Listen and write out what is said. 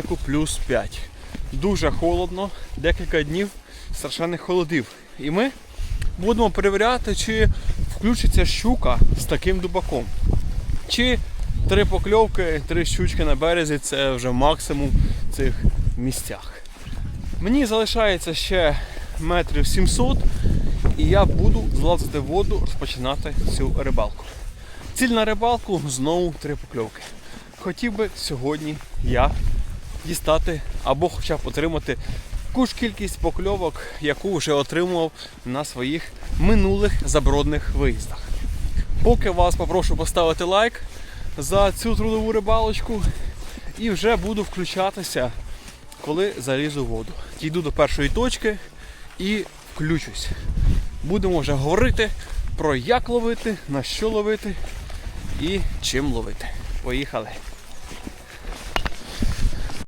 плюс 5. Дуже холодно, декілька днів страшенних холодів. І ми будемо перевіряти, чи включиться щука з таким дубаком. Чи три покльовки, три щучки на березі це вже максимум в цих місцях. Мені залишається ще метрів 700, і я буду злазити в воду, розпочинати цю рибалку. Ціль на рибалку знову три покльовки. Хотів би сьогодні я дістати або хоча б отримати таку ж кількість покльовок, яку вже отримував на своїх минулих забродних виїздах. Поки вас попрошу поставити лайк за цю трудову рибалочку і вже буду включатися, коли залізу в воду. Дійду до першої точки і включусь. Будемо вже говорити про як ловити, на що ловити і чим ловити. Поїхали!